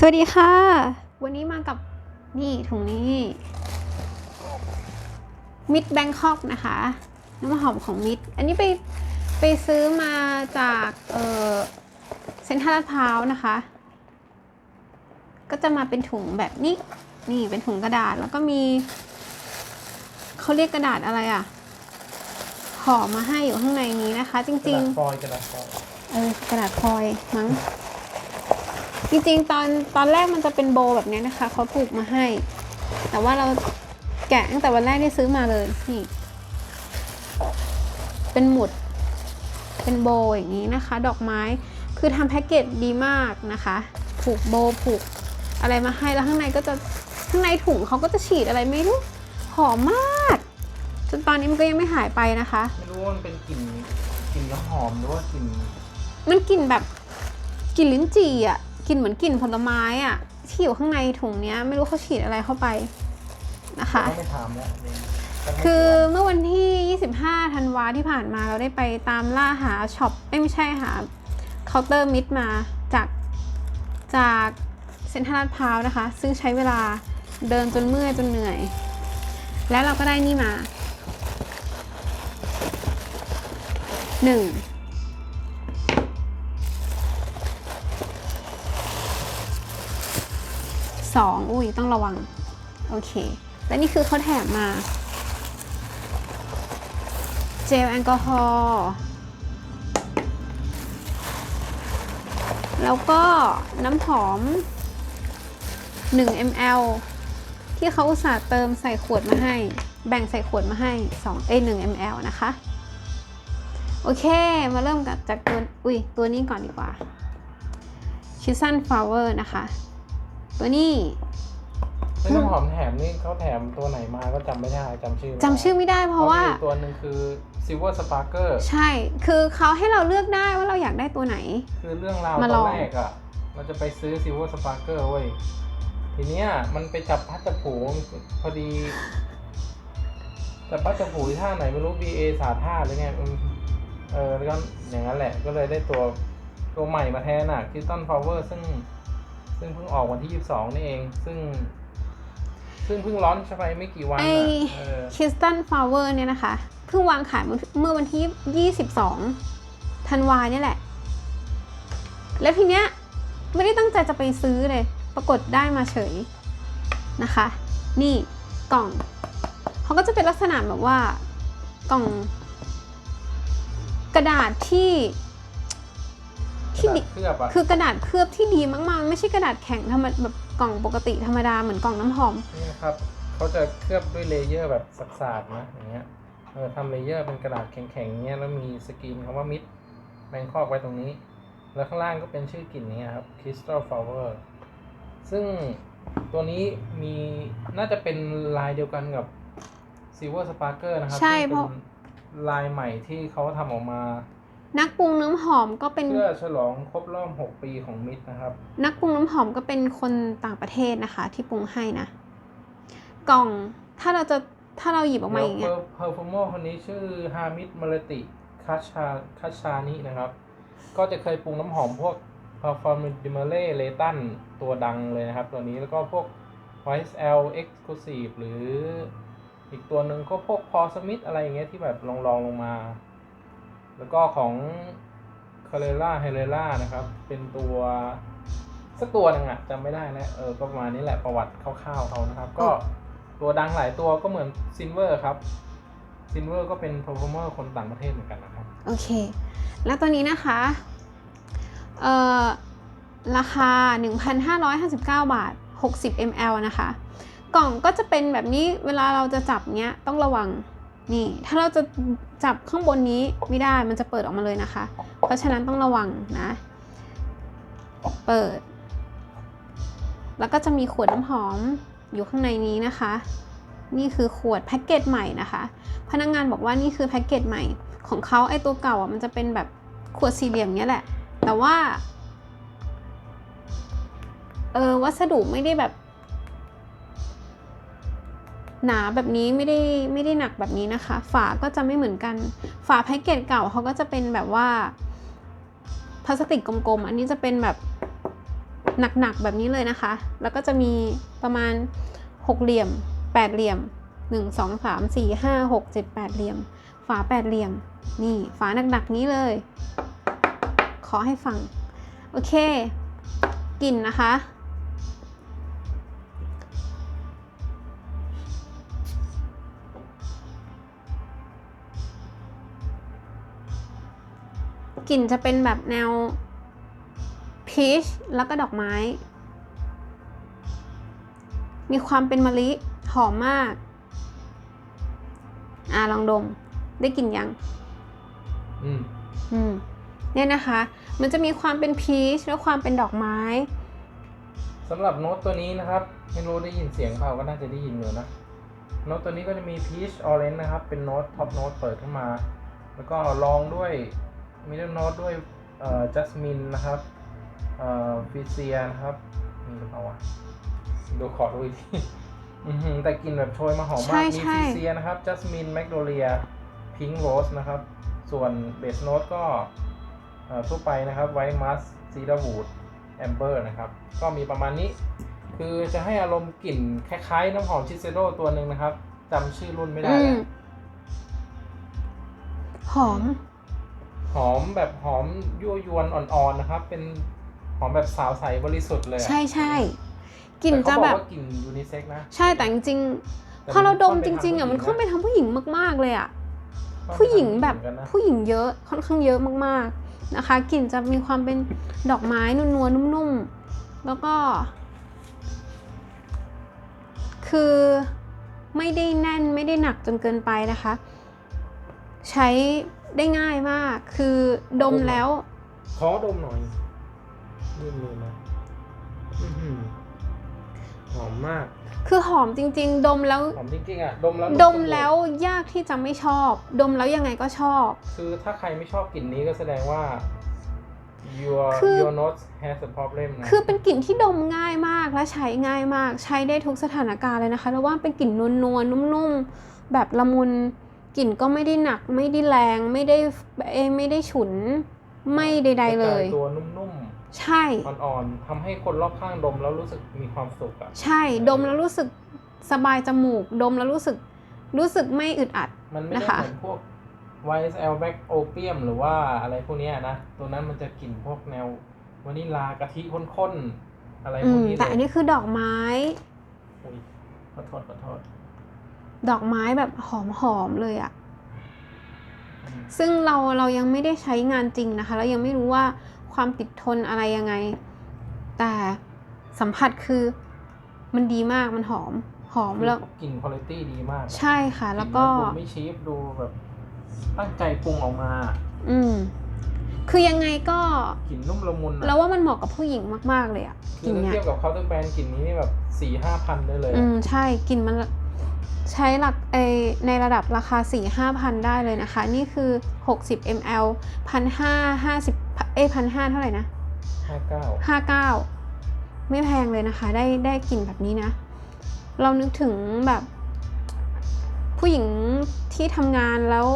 สวัสดีค่ะ วันนี้มากับนี่ถุงนี้มิดแบงคอกนะคะ น้ำหอมของมิดอันนี้ไปไปซื้อมาจากเออเซ็นทรัลลาดพร้าวนะคะ ก็จะมาเป็นถุงแบบนี้นี่เป็นถุงกระดาษแล้วก็มีเขาเรียกกระดาษอะไรอะ่ะห่อมาให้อยู่ข้างในนี้นะคะจกระริงดาษๆฟอยล์กระดาษฟอยล์เออกระดาษฟอยล์มั้ง จริงๆตอนตอนแรกมันจะเป็นโบแบบนี้นะคะเขาปลูกมาให้ แต่ว่าเราแกะตั้งแต่วันแรกที่ซื้อมาเลยนี่เป็นหมุด เป็นโบอย่างนี้นะคะ ดอกไม้คือทำแพ็กเกจดีมากนะคะ ผูกโบผูกอะไรมาให้แล้วข้างในก็จะข้างในถุงเขาก็จะฉีดอะไรไม่รู้หอมมากจนตอนนี้มันก็ยังไม่หายไปนะคะ ไม่รู้ว่ามันเป็นกลิ่นกลิ่นน้ำหอมหรือว่ากลิ่นมันกลิ่นแบบกลิ่นลิ้นจี่อะ กลิ่นเหมือนกลิ่นผลไม้อะ ที่อยู่ข้างในถุงเนี้ย ไม่รู้เขาฉีดอะไรเข้าไปนะคะต้องไปถามแล้วเดี๋ยวสักไม่คือกี่วันเมื่อวันที่ 25 ธันวาที่ผ่านมาเราได้ไปตามล่าหาช็อปเอ้ยไม่ใช่หาเคาน์เตอร์มิดมาจากจากเซ็นทรัลลาดพร้าวนะคะ ซึ่งใช้เวลาเดินจนเมื่อยจนเหนื่อย แล้วเราก็ได้นี่มาห สองอุ้ยต้องระวัง โอเค และนี่คือเขาแถมมา เจลแอลกอฮอล์แล้วก็น้ำหอม 1 ml ที่เขาอุตส่าห์เติมใส่ขวดมาให้ แบ่งใส่ขวดมาให้2เอ้ย1 ml นะคะ โอเค มาเริ่มกับจากตัว อุ้ย ตัวนี้ก่อนดีกว่าชิซันฟลาวเวอร์นะคะ ตัวนี้ไม่น้ำหอมแถมนี่เขาแถมตัวไหนมาก็จำไม่ได้จำชื่อไม่ได้จำชื่อไม่ได้เพราะว่ามีอีกตัวหนึ่งคือ Silver Sparker ใช่ คือเขาให้เราเลือกได้ว่าเราอยากได้ตัวไหน คือเรื่องราวมาตลออนงแรกอะเราจะไปซื้อ Silver Sparker เว้ยทีเนี้ยมันไปจับพัดจับผูพอดีจับพัดจับผูที่ท่าไหนไม่รู้ BA สาท่าหรือไงอืมเออแล้วก็อย่างนั้นแหละก็เลยได้ตัวตัวใหม่มาแทนอะ Crystal Power ซึ่ง ซึ่งเพิ่งออกวันที่ 22 นี่เอง ซึ่ง ซึ่งเพิ่งร้อนใช่ไปไม่กี่วันไออะเออคิสตันฟลาวเวอร์เนี่ยนะคะ เพิ่งวางขายเมื่อเมื่อวันที่ 22 ธันวาเนี่ยแหละ แล้วทีเนี้ย ไม่ได้ตั้งใจจะไปซื้อเลย ปรากฏได้มาเฉยนะคะ นี่กล่อง เขาก็จะเป็นลักษณะแบบว่ากล่อง กระดาษที่ ที่ดีเคลือบอะคือกระดาษเคลือบที่ดีมากๆมันไม่ใช่กระดาษแข็งธรรมดาแบบกล่องปกติธรรมดาเหมือนกล่องน้ำหอม นี่นะครับเขาจะเคลือบด้วยเลเยอร์แบบสาดๆนะอย่างเงี้ยเออทำเลเยอร์เป็นกระดาษแข็งๆเงี้ยแล้วมีสกรีนคำว่ามิดแบงคอกไว้ตรงนี้ แล้วข้างล่างก็เป็นชื่อกลิ่นนี้ครับ Crystal Flower ซึ่งตัวนี้มีน่าจะเป็นลายเดียวกันกับ Silver Sparker นะครับใช่ ซึ่งเพราะเป็นลายใหม่ที่เขาทำออกมา นักปรุงน้ำหอมก็เป็น เพื่อฉลองครบรอบ6ปีของมิดนะครับ นักปรุงน้ำหอมก็เป็นคนต่างประเทศนะคะ ที่ปรุงให้นะ กล่องถ้าเราจะถ้าเราหยิบออกมาแล้อวย่างเงี้ยเพอร์ฟูโมคนนี้ชื่อฮามิดมาเลติคาชาคาชานินะครับ ก็จะเคยปรุงน้ำหอมพวก Perform d i m e r e l e t a n ตัวดังเลยนะครับ ตัวนี้แล้วก็พวก YSL Exclusive หรืออีกตัวหนึ่งก็พวก Paul Smith อะไรอย่างเงี้ยที่แบบลองลองลงมา แล้วก็ของ c a r r e r a h e r r e r a นะครับ เป็นตัวสักตัวหนึงอะจำไม่ได้แล้วเออก็ประมาณนี้แหละประวัติคร่าวๆเขานะครับ ก็ตัวดังหลายตัวก็เหมือน Silver ครับ Silver ก็เป็น performer คนต่างประเทศเหมือนกันนะครับ โอเค แล้วตัวนี้นะคะเอ่อราคา 1,559 บาท 60 ml นะคะ กล่องก็จะเป็นแบบนี้เวลาเราจะจับเนี้ยต้องระวัง นี่ ถ้าเราจะจับข้างบนนี้ไม่ได้มันจะเปิดออกมาเลยนะคะ เพราะฉะนั้นต้องระวังนะ เปิด แล้วก็จะมีขวดน้ำหอมอยู่ข้างในนี้นะคะ นี่คือขวดแพ็กเกจใหม่นะคะ พนักงงานบอกว่านี่คือแพ็กเกจใหม่ของเขาไอตัวเก่าอะมันจะเป็นแบบขวดสี่เหลี่ยมเนี้ยแหละ แต่ว่า เออวัสดุไม่ได้แบบ หนาแบบนี้ไม่ได้ไม่ได้หนักแบบนี้นะคะ ฝาก็จะไม่เหมือนกัน ฝาแพ็กเกจเก่าเขาก็จะเป็นแบบว่าพลาสติกกลมๆ อันนี้จะเป็นแบบหนักๆแบบนี้เลยนะคะ แล้วก็จะมีประมาณหกเหลี่ยมแปดเหลี่ยมหนึ่งสองสามสี่ห้าหกเจ็ดแปดเหลี่ยม ฝาแปดเหลี่ยม นี่ฝาหนักๆนี้เลย ขอให้ฟัง โอเค กลิ่นนะคะ กลิ่นจะเป็นแบบแนวพีชแล้วก็ดอกไม้ มีความเป็นมะลิหอมมาก อ่าลองดม ได้กลิ่นยัง อืม อืม เนี่ยนะคะ มันจะมีความเป็นพีชและความเป็นดอกไม้สำหรับโน้ตตัวนี้นะครับ ไม่รู้ได้ยินเสียงเปล่าก็น่าจะได้ยินอยู่นะ โน้ตตัวนี้ก็จะมี peach orange นะครับ เป็นโน้ตท็อปโน้ตเปิดขึ้นมา แล้วก็ลองด้วย middle note ด้วยเอ่อ jasmine นะครับเอ่อ fuchsia นะครับมีหรือเปล่าวะดูขอดูอีกทีอื้อหือแต่กลินแบบโชยมาหอมใช่มากมีใช่ fuchsia นะครับ jasmine magnolia pink rose นะครับ ส่วน base note ก็เอ่อทั่วไปนะครับ white musk cedarwood amber นะครับ ก็มีประมาณนี้ คือจะให้อารมณ์กลิ่นคล้ายๆ น้ำหอมชิเซโดตัวหนึ่งนะครับจำชื่อรุ่นไม่ได้อืแล้มวหอม หอมแบบหอมยั่วยวนอ่อนๆนะครับ เป็นหอมแบบสาวใสบริสุทธิ์เลยอะใช่ใช่กลิ่นแต่จะเขาบแบอกบว่ากลิ่นยูนิเซ็กนะ ใช่แต่จริงแต่ๆพอเราดมค่จนไปริง ๆอะทามันเข้าไปผู้ทางผู้หญิงมากๆเลยอะนะผู้หญิงแบบค่อนข้างผู้หญิงเยอะค่อนข้างเยอะมากๆนะคะกลิ่นจะมีความเป็นดอกไม้นวลๆนุ่มๆแล้วก็ คือไม่ได้แน่นไม่ได้หนักจนเกินไปนะคะ ใช้ ได้ง่ายมาก คือดมแล้ว ขอดมหน่อยยื่นมือมาอื้อหือหอมมาก คือหอมจริง ๆ ดมแล้วหอมจริงๆอะดมแล้วดมแล้วยากที่จะไม่ชอบ ดมแล้วยังไงก็ชอบ คือถ้าใครไม่ชอบกลิ่นนี้ก็แสดงว่า your คือ your nose has a problem นะคือเป็นกลิ่นที่ดมง่ายมากและใช้ง่ายมาก ใช้ได้ทุกสถานการณ์เลยนะคะแล้วว่าเป็นกลิ่นนวลนวลๆนุ่มๆแบบละมุน กลิ่นก็ไม่ได้หนักไม่ได้แรงไม่ได้เอยไม่ได้ฉุนไม่ใดๆเลยกระจาตัวนุ่มใช่ๆอ่อนๆทำให้คนรอบข้างดมแล้วรู้สึกมีความสุขอะใช่ ดมแล้วรู้สึกสบายจมูก ดมแล้วรู้สึกรู้สึกไม่อึดอัด มันไม่ได้นะคะเหมือนพวก YSL Black Opium หรือว่าอะไรพวกเนี้ยนะ ตัวนั้นมันจะกลิ่นพวกแนววานิลลากะทิข้นๆ อะไรอืพวกมนี้เลยแต่อันนี้คือดอกไม้อุ๊ยขอโทษขอโทษ ดอกไม้แบบหอมๆเลยอะอืมซึ่งเราเรายังไม่ได้ใช้งานจริงนะคะแล้วยังไม่รู้ว่าความติดทนอะไรยังไง แต่สัมผัสคือมันดีมากมันหอมหอมแล้วกลิ่นคุณภาพดีมาก ใช่ค่ะ แล้วก็ดูไม่ชีฟดูแบบตั้งใจปรุงออกมา อืมคือยังไงก็กลิ่นนุ่มละมุนอะเราว่ามันเหมาะกับผู้หญิงมาก ๆ เลยอะกคืลิ่อนถ้าเนี้ยเทียบกับเคาน์เตอร์แบรนด์กลิ่นนี้นี่แบบสี่ห้าพันได้เลย อือะมใช่กลิ่นมัน ใช้หลักเออในระดับราคา 4 5พันได้เลยนะคะ นี่คือ 60 ml พันห้าห้าสิบเอ้พันห้าเท่าไหร่นะห้าเก้าห้าเก้าไม่แพงเลยนะคะ ได้ได้กลิ่นแบบนี้นะ เรานึกถึงแบบ ผู้หญิงที่ทำงานแล้ว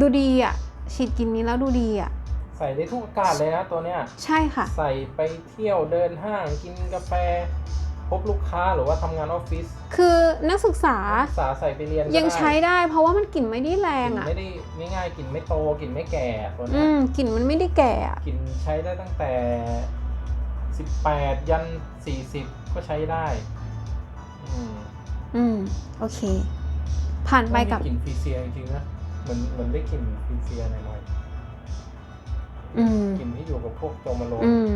ดูดีอะ่ะ ฉีดกลิ่นนี้แล้วดูดีอะ่ะใส่ได้ทุกอากาศเลยนะตัวเนี้ย ใช่ค่ะ ใส่ไปเที่ยวเดินห้างกินกาแฟ พบลูกค้าหรือว่าทำงานออฟฟิศคือนักศึกษานักศึกษาใส่ไปเรียนก็ยังได้ใช้ได้ เพราะว่ามันกลิ่นไม่ได้แรกงลิ่นอะ่ะ ไม่ได้ง่ายๆกลิ่นไม่โตกลิ่นไม่แก่ตัวอืเนี้ยมกลิ่นมันไม่ได้แก่อะกลิ่นใช้ได้ตั้งแต่ 18 ยัน 40 ก็ใช้ได้อืมอืมโอเค ผ่านไปกับมีกลิ่นฟรีเซียจริงๆนะเหมือนเหมือนได้กลิ่นฟรีเซียหน่อยอืมๆกลิ่นที่อยู่กับพวกโจมาโลนอืม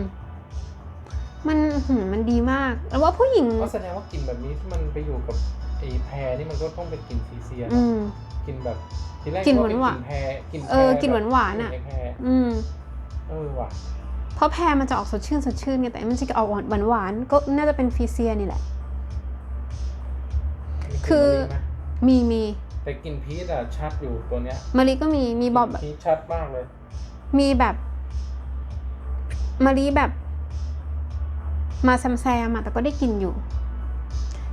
มันหืมมันดีมาก แล้วว่าผู้หญิง ก็แสดงว่ากลิ่นแบบนี้ที่มันไปอยู่กับไอ้แพรนี่มันก็ต้องเป็นกลิ่นฟรีเซียนะอืม กลิ่นแบบทีแรกกลิ่นก็เป็นหวานกลิ่นแพรกลิ่นแพรเออกลิ่นหวานๆแบบอะ กลิ่แพรอืม เออว่ะเพราะแพรมันจะออกสดชื่นสดชื่นไงแต่อันนี้มันจะออกหวานหวานๆก็น่าจะเป็นฟีเซียนี่แหละ มีกลิ่นคือ มะลิไหมมีมีแต่กลิ่นพีชอะชัดอยู่ตัวเนี้ยมะลิก็มีมีบอบกลิ่นพีชชัดมากเลย มีแบบมะลิแบบ มาแซมแซมๆอะแต่ก็ได้กลินอยู่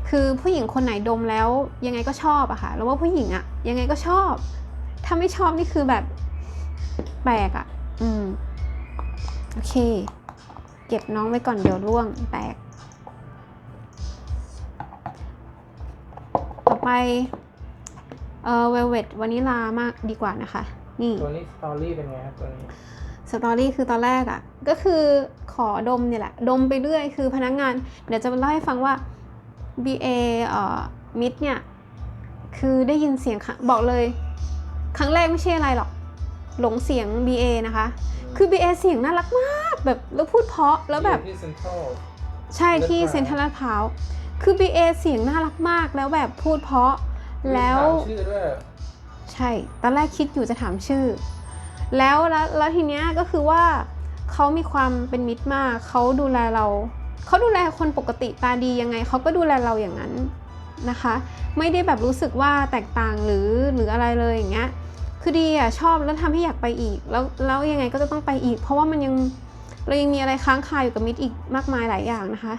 คือผู้หญิงคนไหนดมแล้วยังไงก็ชอบอะค่ะแล้วว่าผู้หญิงอะยังไงก็ชอบ ถ้าไม่ชอบนี่คือแบบแปลกอะอืมโอเค เก็บน้องไว้ก่อนเดี๋ยวร่วงแตก ต่อไป เอ่อเวลเวตวานิลามากดีกว่านะคะ นี่ ตัวนี้สตอรี่เป็นไงครับตัวนี้ สตอรี่คือตอนแรกอะ่ะ ก็คือขอดมเนี่ยแหละ ดมไปเรื่อย คือพนักงาน เดี๋ยวจะเล่าให้ฟังว่า BA เอ่อมิดเนี่ย คือได้ยินเสียงครั้งบอกเลย ครั้งแรกไม่ใช่อะไรหรอก หลงเสียง BA นะคะ คือ BA เสียงน่ารักมากแบบแล้วพูดเพราะแล้วแบบที่เซ็นทรัลใช่ที่ลาดพร้าวเซ็นทรัลลาดพร้าวคือ BA เสียงน่ารักมากแล้วแบบพูดเพราะแล้วถามชื่อด้วยใช่ตอนแรกคิดอยู่จะถามชื่อ แล้วแล้วแล้วทีเนี้ยก็คือว่าเขามีความเป็นมิตรมากเขาดูแลเราเขาดูแลคนปกติตาดียังไงเขาก็ดูแลเราอย่างนั้นนะคะ ไม่ได้แบบรู้สึกว่าแตกต่างหรือหรืออะไรเลยอย่างเงี้ยคือดีอะชอบแล้วทำให้อยากไปอีก แล้วแล้วยังไงก็จะต้องไปอีก เพราะว่ามันยังเรายังมีอะไรค้างคาอยู่กับมิตรอีกมากมายหลายอย่างนะคะ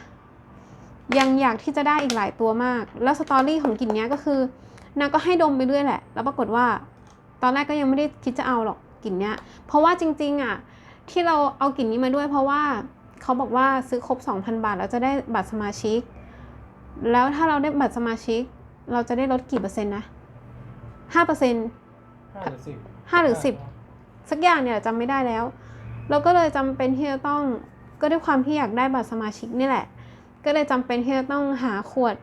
ยังอยากที่จะได้อีกหลายตัวมาก แล้วสตอรี่ของกลิ่นเนี้ยก็คือนางก็ให้ดมไปเรื่อยแหละ แล้วปรากฏว่า ตอนแรกก็ยังไม่ได้คิดจะเอาหรอก กลิ่นเนี้ย เพราะว่าจริงๆอะที่เราเอากลิ่นนี้มาด้วย เพราะว่าเขาบอกว่าซื้อครบ 2,000 บาทแล้วจะได้บัตรสมาชิก แล้วถ้าเราได้บัตรสมาชิก เราจะได้ลดกี่เปอร์เซ็นต์นะห้าเปอร์เซ็นต์ห้าหรือสิบห้าหรือสิบสักอย่างเนี่ยจำไม่ได้แล้ว เราก็เลยจำเป็นที่จะต้องก็ด้วยความที่อยากได้บัตรสมาชิกนี่แหละ ก็เลยจำเป็นที่จะต้องหาขวด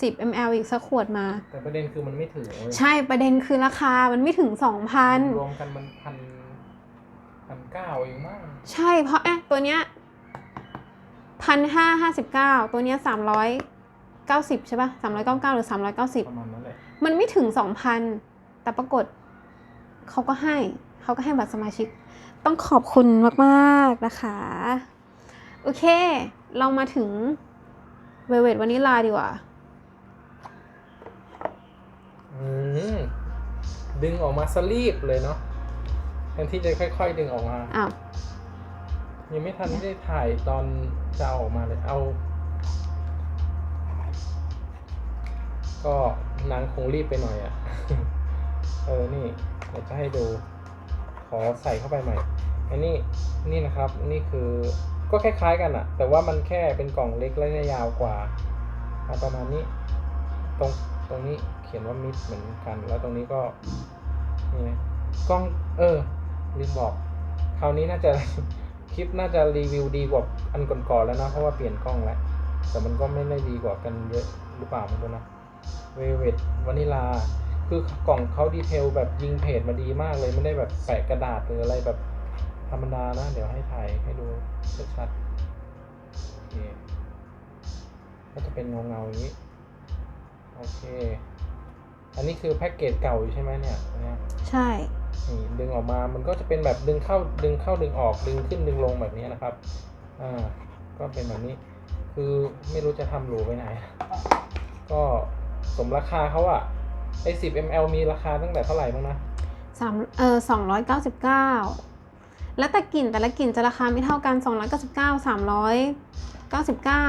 10 ml อีกสักขวดมา แต่ประเด็นคือมันไม่ถึงเว้ยใช่ประเด็นคือราคามันไม่ถึง 2,000 รวมกันมันพันพันเก้าเองมั้งใช่เพราะเอ๊ะตัวเนี้ยพันห้าห้าสิบเก้าตัวเนี้ยสามร้อยเก้าสิบใช่ปะสามร้อยเก้าเก้าหรือสามร้อยเก้าสิบประมาณนั้นแหละมันไม่ถึงสองพันแต่ปรากฏเขาก็ให้เขาก็ให้บัตรสมาชิก ต้องขอบคุณมากๆนะคะ โอเค เรามาถึงเวเวตวานิลาดีกว่าอืม ดึงออกมาสลีบเลยเนาะแทนที่จะค่อย ๆ ดึงออกมา อ้าว ยังไม่ทันได้ถ่ายตอนจะเอาออกมาเลย เอา ก็นางคงรีบไปหน่อยอะ่ะ เออ นี่เดี๋ยวจะให้ดู ขอใส่เข้าไปใหม่ อันนี้ นี่นะครับ นี่คือ ก็คล้ายๆกันอะแต่ว่ามันแค่เป็นกล่องเล็กและยาวกว่าเอาประมาณนี้ ตรง ตรงนี้เขียนว่ามิดเหมือนกัน แล้วตรงนี้ก็นี่นะกล้องเออลืมบอกคราวนี้น่าจะคลิปน่าจะรีวิวดีกว่าอันก่อนๆแล้วนะเพราะว่าเปลี่ยนกล้องแล้วแต่มันก็ไม่ได้ดีกว่ากันเยอะหรือเปล่าไม่รู้นะเวเวตวานิลาคือกล่องเขาดีเทลแบบยิงเพจมาดีมากเลยไม่ได้แบบแปะกระดาษหรืออะไรแบบธรรมดานะเดี๋ยวให้ถ่ายให้ดูชัดๆโอเคก็จะเป็นเงาเงาๆอย่างนี้โอเค อันนี้คือแพ็กเกจเก่าอยู่ใช่ไหมเนี่ยอันเนี้ยใช่นี่ดึงออกมามันก็จะเป็นแบบดึงเข้าดึงเข้าดึงออกดึงขึ้นดึงลงแบบนี้นะครับอ่าก็เป็นแบบนี้ คือไม่รู้จะทำหรูไปไหน ก็สมราคาเขาอะไอ้สิบ ml มีราคาตั้งแต่เท่าไหร่บ้างนะสามเออสองร้อยเก้าสิบเก้าแล้วแต่กลิ่นแต่ละกลิ่นจะราคาไม่เท่ากันสองร้อยเก้าสิบเก้าสามร้อยเก้าสิบเก้า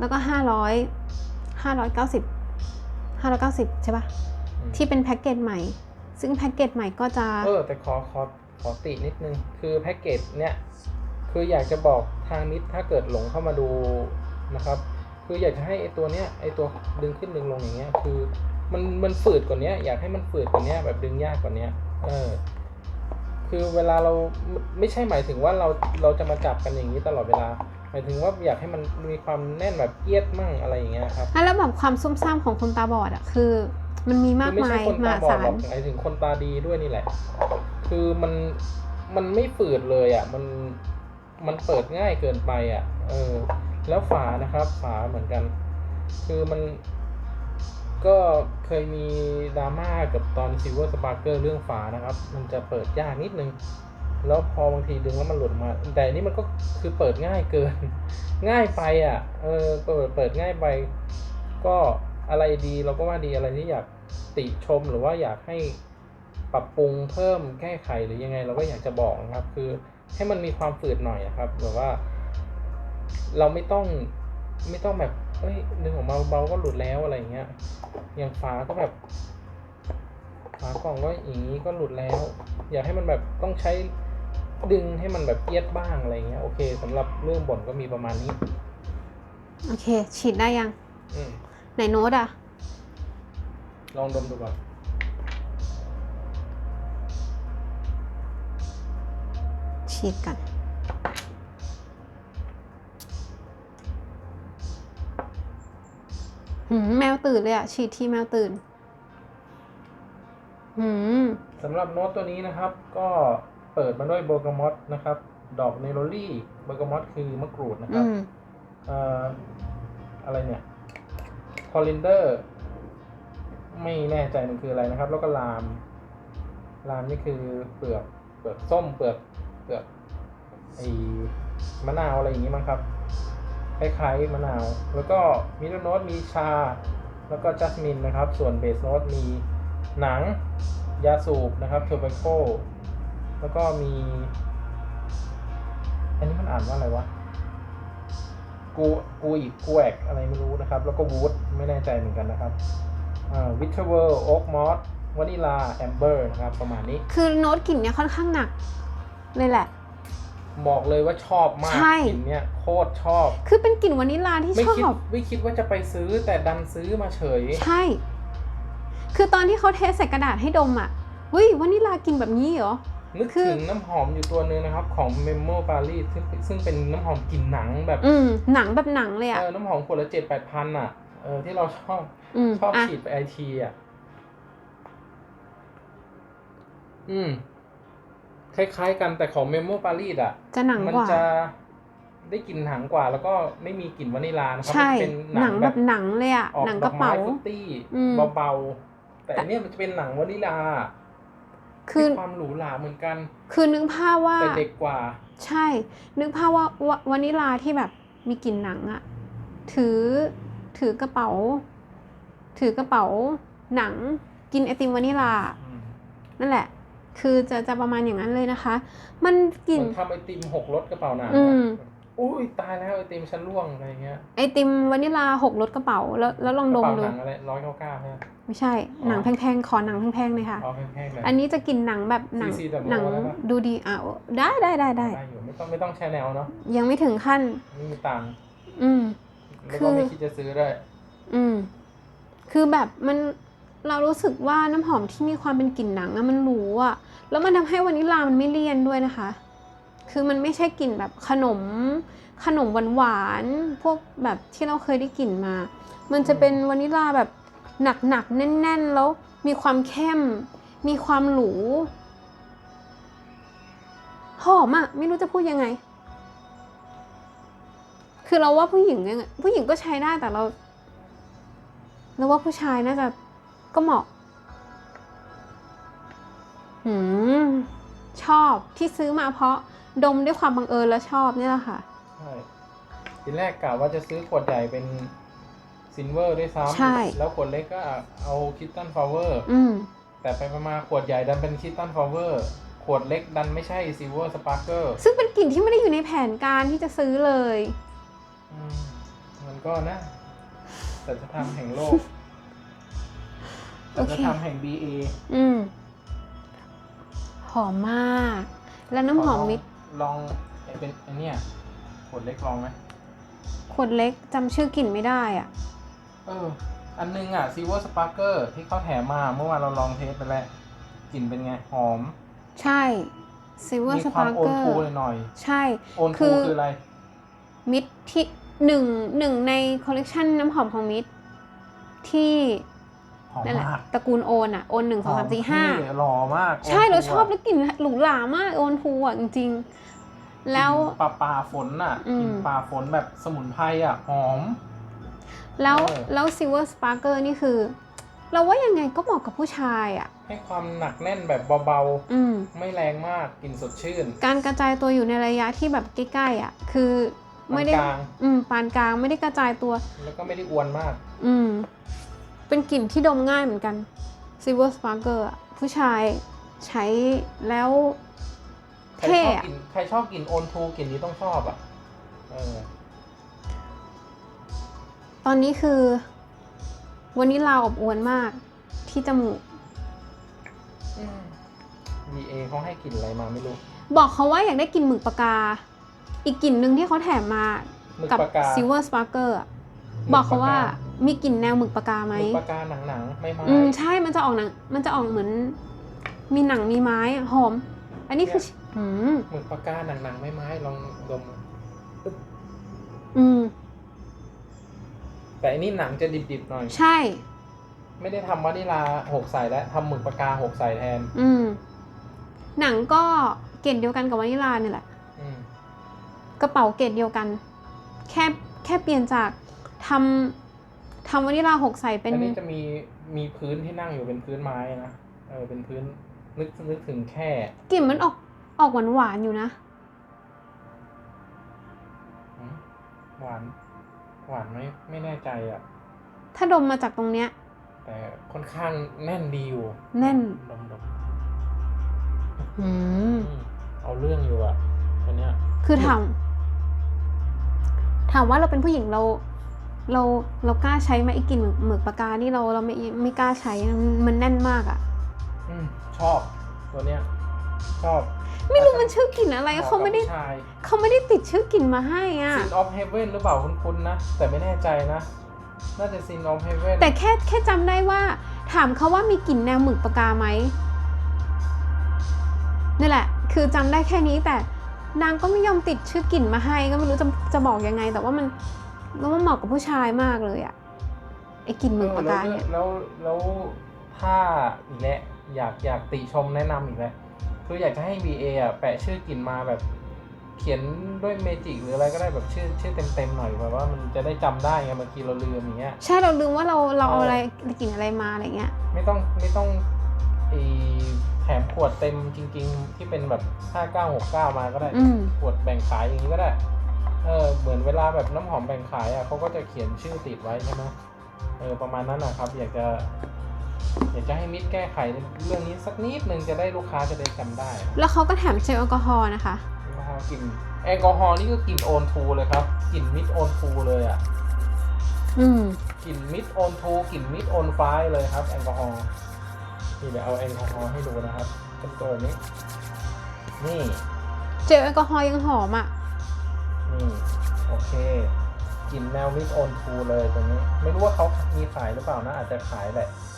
แล้วก็ห้าร้อยห้าร้อยเก้าสิบ ห้าร้อยเก้าสิบใช่ปะอืม ที่เป็นแพ็กเกจใหม่ ซึ่งแพ็กเกจใหม่ก็จะ เออแต่ขอขอขอตินิดนึง คือแพ็กเกจเนี้ยคืออยากจะบอกทางนิดถ้าเกิดหลงเข้ามาดูนะครับ คืออยากจะให้ไอตัวเนี้ยไอตัวดึงขึ้นดึงลงอย่างเงี้ย คือมันมันฝืดกว่านี้อยากให้มันฝืดกว่านี้แบบดึงยากกว่านี้เออ คือเวลาเราไม่ไม่ใช่หมายถึงว่าเราเราจะมาจับกันอย่างนี้ตลอดเวลา หมายถึงว่าอยากให้มันมีความแน่นแบบเอียดมั่งอะไรอย่างเงี้ยครับแล้วแบบความซุ่มซ่ามของคนตาบอดอะคือ มันมีมากคือไม่มาใช่ยคนมตาหาบอดศาหรลอกหมายถึงคนตาดีด้วยนี่แหละ คือมันมันไม่ฝืดเลยอะ มันมันเปิดง่ายเกินไปอะ เออ แล้วฝานะครับ ฝาเหมือนกัน คือมันก็เคยมีดราม่ากับตอน Silver Sparker เรื่องฝานะครับ มันจะเปิดยากนิดนึง แล้วพอบางทีดึงแล้วมันหลุดมา แต่นี่มันก็คือเปิดง่ายเกิน ง่ายไปอะ เออเปิดเปิดง่ายไป ก็อะไรดีเราก็ว่าดีอะไรที่อยากติชมหรือว่าอยากให้ปรับปรุงเพิ่มแก้ไขหรือยังไง เราก็อยากจะบอกนะครับ คือให้มันมีความฝืดหน่อยนะครับแบบว่า เราไม่ต้องไม่ต้องแบบเอ้ยดึงออกมาเบาก็หลุดแล้วอะไรเงี้ยอย่างฝาก็แบบฝากล่องก็อย่างนี้ก็หลุดแล้ว อยากให้มันแบบต้องใช้ ดึงให้มันแบบเอียดบ้างอะไรเงี้ยโอเคสำหรับเรื่องบ่นก็มีประมาณนี้ โอเค ฉีดได้ยัง อืมไหนโน้ตอะลองดมดูก่อนฉีดกันหืมแมวตื่นเลยอะฉีดที่แมวตื่นหืม สำหรับโน้ตตัวนี้นะครับ ก็ เปิดมาด้วยเบอร์กามอตนะครับ ดอกเนโรลี่เบอร์กามอตคือมะกรูดนะคอืรับมเอ่ออะไรเนี่ยคอลินเดอร์ไม่แน่ใจมันคืออะไรนะครับ แล้วก็ลาม ลามนี่คือเปลือกเปลือกส้มเปลือกเปลือกไอ้มะนาวอะไรอย่างนี้มั้งครับคล้ายๆมะนาว แล้วก็มิดเดิลโน้ตมีชา แล้วก็จัสมินนะครับ ส่วนเบสโน้ตมีหนัง ยาสูบนะครับเทอร์เบโค แล้วก็มี อันนี้มันอ่านว่าอะไรวะ กู กูอีกกูแอกอะไรไม่รู้นะครับ แล้วก็วูดไม่แน่ใจเหมือนกันนะครับอ่าวิทเทอร์โอ๊กมอสวานิลาแอมเบอร์นะครับ ประมาณนี้ คือโน้ตกลิ่นเนี่ยค่อนข้างหนัก เลยแหละ บอกเลยว่าชอบมากใช่กลิ่นเนี้ยโคตรชอบ คือเป็นกลิ่นวานิลลาที่ไม่ชอคิดบไม่คิดว่าจะไปซื้อแต่ดันซื้อมาเฉย ใช่ คือตอนที่เขาเทใส่กระดาษให้ดมอะเฮ้ยวานิลลากลินแบบนี้เหรอ นึกคือถึงน้ำหอมอยู่ตัวหนึงนะครับ ของ Memo Paris ซึ่งซึ่งเป็นน้ำหอมกลิ่นหนังแบบ อืมหนังแบบหนังเลยอะเออน้ำหอมขวดละเจ็ดแปดพันอะเออที่เราชอบอืมชอบอะฉีดไปไอทีอะ อืม คล้ายๆกันแต่ของ Memo Paris อะจะหนังมันกว่าจะได้กลิ่นหนังกว่า แล้วก็ไม่มีกลิ่นวานิลานะครับใช่มันเป็นหนังแบบหนังเลยอะออกหนังดกอระกไม้เป๋าฟรุตตี้อืมเบาๆแต่อันเนี้ยมันจะเป็นหนังวานิลา คือมีความหรูหราเหมือนกัน คือนึกภาพว่าแต่เด็กกว่า ใช่ นึกภาพว่าวาวานิลาที่แบบมีกลิ่นหนังอะถือถือกระเป๋า ถือกระเป๋าหนังกินไอติมวานิลา นั่นแหละ คือจะจะประมาณอย่างนั้นเลยนะคะ มันกลิ่นเหมือนทำไอติมหกรสกระเป๋าหนังอือะมอุ้ยตายแล้วไอติมฉันร่วงอะไรเงี้ยไอติมวานิลาหกรสกระเป๋าแล้วแล้วลองกดระมเป๋าดูหนังอะไรร้อยเก้าเก้าใช่ ไหมไม่ใช่อ๋อหนังแพงๆ ขอหนังแพงๆเลยค่ะเอาแพงๆเลย อันนี้จะกินหนังแบบหนังซีซีแบบหนังโลได้ปะ ดูดีอะได้ได้ได้ได้ ได้อยู่ไม่ต้องไม่ต้องแชร์แนวเนาะยังไม่ถึงขั้น ไม่มีตังค์อืม แล้วคืก็อไม่คิดจะซื้อด้วยอืม คือแบบมันเรารู้สึกว่าน้ำหอมที่มีความเป็นกลิ่นหนังอะมันหรูอะแล้วมันทำให้วานิลลามันไม่เลี่ยนด้วยนะคะ คือมันไม่ใช่กลิ่นแบบขนม ขนมหวานๆพวกแบบที่เราเคยได้กลิ่นมา มันจะเป็นวานิลลาแบบ หนักๆแน่น ๆ แล้วมีความเข้ม มีความหรูหอมอะไม่รู้จะพูดยังไง คือเราว่าผู้หญิงยังผู้หญิงก็ใช้ได้แต่เราเราว่าผู้ชายน่าจะก็เหมาะหืมชอบที่ซื้อมาเพราะดมด้วยความบังเอิญและชอบเนี่ยแหละค่ะ ใช่ทีแรกกะว่าจะซื้อขวดใหญ่เป็น ซินเวอร์ด้วยซ้ใช่ำแล้วขวดเล็กก็เอาคิตตันฟลาเวอร์ อืม แต่ไปมาๆขวดใหญ่ดันเป็นคิตตันฟลาเวอร์ ขวดเล็กดันไม่ใช่ซิลเวอร์สปาร์เกอร์ซึ่งเป็นกลิ่นที่ไม่ได้อยู่ในแผนการที่จะซื้อเลย มันก็นะแต่จะทำแห่งโลกโอแต่เคจะทำแห่ง BA อืม หอมมาก แล้วน้ำหอมมิตรลองไอ้เป็นไอเนี้ยขวดเล็กลองไหมขวดเล็กจำชื่อกลิ่นไม่ได้อะ เออ อันนึงอะซิลเวอร์สปาร์เกอร์ที่เขาแถมมาเมื่อวานเราลองเทสไปแล้วกลิ่นเป็นไง หอม ใช่ซิลเวอมีร์สควาปามร์โอเกนอทูร์หน่อย ใช่ๆโอนคืทูอคืออะไร มิตรที่หนึ่งหนึ่งในคอลเลกชันน้ำหอมของมิตรที่หอมนั่นแหละมากตระกูลโอนอะ โอนหนึ่งสองสามสี่ห้าหอมเท่หล่อมาก ใช่เราโนทูชอบะแล้วกลิ่นหรูหรามากโอนทูอะจริงๆ แล้วกลิ่นปลาปลาฝนน่ะอืมกลิ่นปลาฝนแบบสมุนไพรอะหอม แล้วเออ แล้วซิลเวอร์สปาร์เกอร์นี่คือ เราว่ายังไงก็เหมาะกับผู้ชายอะ ให้ความหนักแน่นแบบเบาอืม ๆ ไม่แรงมากกลิ่นสดชื่นการกระจายตัวอยู่ในระยะที่แบบใกล้ๆอะ คือไม่ได้ ปานกลาง อืมปานกลางไม่ได้กระจายตัว แล้วก็ไม่ได้อ้วนมาก อืม เป็นกลิ่นที่ดมง่ายเหมือนกัน Silver Sparkle อะผู้ชายใช้แล้วใครเท่ชอบอะกินใครชอบกินโอนทูกลิ่นนี้ต้องชอบอะ เออต อนนี้คือวันนี้ลาอบอวนมากที่จมูก BA เขาให้กลิ่นอะไรมาไม่รู้ บอกเขาว่าอยากได้กลิ่นหมึกปากกาอีกกลิ่นหนึ่งที่เขาแถมมาหมึกกับปากกา Silver Sparkle อะหมึบอกเขาว่าปกกมีกลิ่นแนวหมึกปากกาไหมหมึกปากกาหนังหนังๆไม่ไม้อืมใช่มันจะออกหนัง มันจะออกเหมือน มีหนังมีไม้อะหอม อันนี้คืออืมหมึกปากกาหนังหนังๆไม่ไม้ลองดมอืม แต่อันนี้หนังจะดิบๆหน่อย ใช่ ไม่ได้ทำวานิลาหกใส่แล้วทำหมึกปากกาหกใส่แทน อืม หนังก็เกรดเดียวกันกับวานิลาเนี่ยแหละ อืม กระเป๋าเกรดเดียวกัน แค่แค่เปลี่ยนจากทำทำวานิลาหกใส่เป็น อันนี้จะมีมีพื้นที่นั่งอยู่เป็นพื้นไม้นะ เออ เป็นพื้นนึกนึกถึงแค่ กลิ่นมันออกออกหวานหวานๆอยู่นะอืมหวาน หวานไม่ไม่แน่ใจอะ ถ้าดมมาจากตรงเนี้ย แต่ค่อนข้างแน่นดีอยู่ แน่น ดมดมอืมอืมเอาเรื่องอยู่อะตัวเนี้ย คือถามถามว่าเราเป็นผู้หญิงเรา เราเรากล้าใช้ไหมไอ้กลิ่นหมึกหมึกปากกานี่เราเราไม่ไม่กล้าใช้นะมันมันแน่นมากอะอืมชอบ ตัวเนี้ย ชอบ ไม่รู้มันชื่อกลิ่นอะไรเขาไม่ได้ชายเขาไม่ได้ติดชื่อกลิ่นมาให้อะซินออฟเฮเว่นหรือเปล่าคุ้นๆนะ แต่ไม่แน่ใจนะ น่าจะซินออฟเฮเว่นแต่แค่แค่จำได้ว่า ถามเขาว่ามีกลิ่นแนวหมึกปากกาไหมนี่แหละ คือจำได้แค่นี้แต่นางก็ไม่ยอมติดชื่อกลิ่นมาให้ก็ไม่รู้จะจะบอกยังไง แต่ว่ามันแล้วมันเหมาะกับผู้ชายมากเลยอะไอ้กลิ่นหมึกปากกาเนี่ยแล้วแล้วถ้าอีกแล้วอยากอยากติชมแนะนำอีกแล้ว คืออยากจะให้ BA อะแปะชื่อกลิ่นมาแบบเขียนด้วยเมจิกหรืออะไรก็ได้แบบชื่อชื่อเต็มๆหน่อยแบบว่ามันจะได้จำได้ไงบางทีเราลืมอย่างเงี้ย ใช่เราลืมว่าเราเราเอาเออออะไรกลิ่นอะไรมาอะไรเงี้ย ไม่ต้องไม่ต้องไอแถมขวดเต็มจริง ๆ ที่เป็นแบบ5969มาก็ได้อืม ขวดแบ่งขายอย่างนี้ก็ได้เออเหมือนเวลาแบบน้ำหอมแบ่งขายอะเขาก็จะเขียนชื่อติดไว้ใช่ไหมเออประมาณนั้นนะครับ อยากจะ อยากจะให้มิตรแก้ไขเรื่องนี้สักนิดนึงจะได้ลูกค้าจะได้จำได้นะแล้วเขาก็แถมเจลแอลกอฮอล์นะคะแอลกอฮอล์กลิ่นแอลกอฮอล์นี่ก็กลิ่นโอนทูเลยครับกลิ่นมิดโอนทูเลยอะอืมกลิ่นมิดโอนทูกลิ่นมิดโอนไฟเลยครับแอลกอฮอล์นี่เดี๋ยวเอาแอลกอฮอล์ให้ดูนะครับเป็นตัวนี้ นี่เจลแอลกอฮอล์ยังหอมอะนี่โอเคกลิ่นแนวมิสโอนทูเลยตัวนี้ ไม่รู้ว่าเขามีขายหรือเปล่านะอาจจะขายแหละอ่า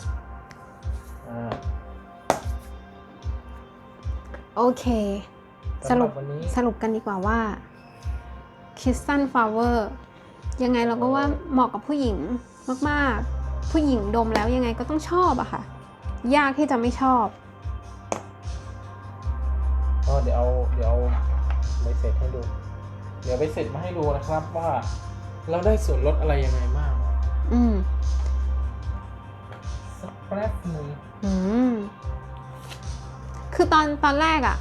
โอเคสสำหรุรัปบวันนี้สรุปกันดีกว่าว่าคิสตันฟลาเวอร์ยังไงเราก็ว่าเหมาะกับผู้หญิงมาก ๆ ผู้หญิงดมแล้วยังไงก็ต้องชอบอะค่ะ ยากที่จะไม่ชอบก็เดี๋ยวเอาเดี๋ยวเอาใบเสร็จให้ดู เดี๋ยวใบเสร็จมาให้ดูนะครับว่า เราได้ส่วนลดอะไรยังไงบ้างอืมสักแป๊บหนึ่ง อืม คือตอนตอนแรกอะ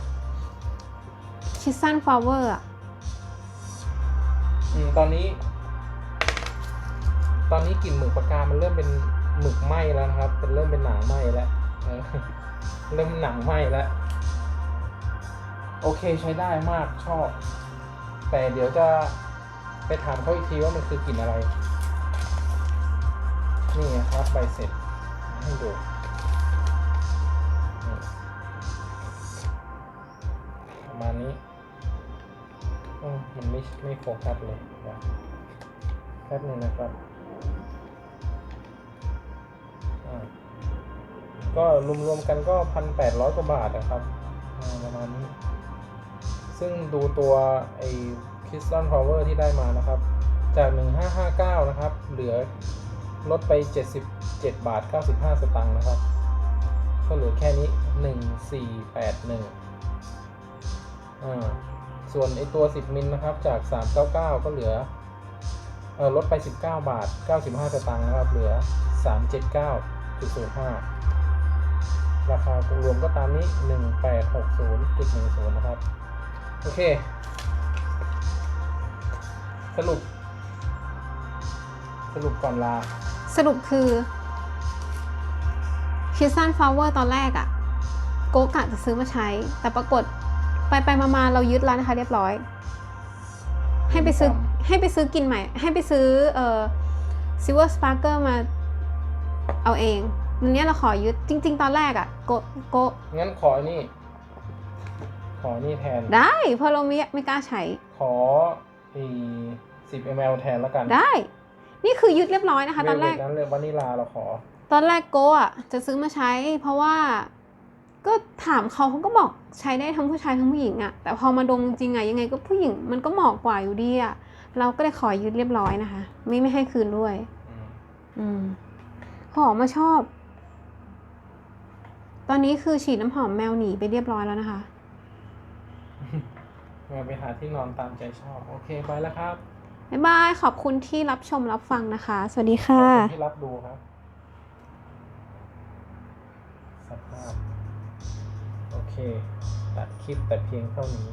คิสตันฟลาเวอร์อะอืมตอนนี้ ตอนนี้กลิ่นหมึกปากกามันเริ่มเป็นหมึกไหม้แล้วนะครับ เป็นเริ่มเป็นหนังไหม้แล้วเออเริ่มหนังไหม้แล้ว โอเคใช้ได้มากชอบ แต่เดี๋ยวจะไปถามเขาอีกทีว่ามันคือกลิ่นอะไร นี่ไงครับใบเสร็จให้ดู ไม่โฟกัสเลยเดี๋ยวแป๊บนึงนะครับก็รวมๆกันก็พันแปดร้อยกว่าบาทนะครับประมาณนี้ ซึ่งดูตัวไอ้ Crystal Power ที่ได้มานะครับ จาก 1559 นะครับ เหลือลดไป 77 บาท 95 สตางค์นะครับ ก็เหลือแค่นี้ 1481อ่า ส่วนไอตัว 10 มิลนะครับ จาก 399 ก็เหลือเออลดไป 19 บาท 95 สตางค์นะครับ เหลือ 379.05 ราคารวมก็ตามนี้ 1860.10 นะครับ โอเค สรุป สรุปก่อนลา สรุปคือคิสตันฟลาวเวอร์ตอนแรกอะโกกะจะซื้อมาใช้ แต่ปรากฏ ไปไปมามาเรายึดแล้วนะคะ เรียบร้อย ให้ไปซื้อให้ไปซื้อกินใหม่ ให้ไปซื้อเอ่อซิลเวอร์สปาร์เกอร์มาเอาเองอันเนี้ยเราขอยึดจริง ๆ ตอนแรกอะโกโกงั้นขออันนี้ขอนี่แทน ได้เพราะเราไม่ไม่กล้าใช้ ขออีสิบ ml แทนแล้วกัน ได้ นี่คือยึดเรียบร้อยนะคะ ตอนแรกเวลนั้นเลยวานิลาเราขอ ตอนแรกโกอะจะซื้อมาใช้ เพราะว่า ก็ถามเขาเขาก็บอกใช้ได้ทั้งผู้ชายทั้งผู้หญิงอะแต่พอมาดมจริงๆอะยังไงก็ผู้หญิงมันก็เหมาะกว่าอยู่ดีอะเราก็เลยขอยึดเรียบร้อยนะคะ ไม่ไม่ให้คืนด้วยอืมอืมหอมมาชอบ ตอนนี้คือฉีดน้ำหอมแมวหนีไปเรียบร้อยแล้วนะคะ แมวไปหาที่นอนตามใจชอบ โอเคไปแล้วครับบ๊ายบายขอบคุณที่รับชมรับฟังนะคะ สวัสดีขอบค่ะ คุณที่รับดูครับสภาพ คตัดคลิปแต่เพียงเท่านี้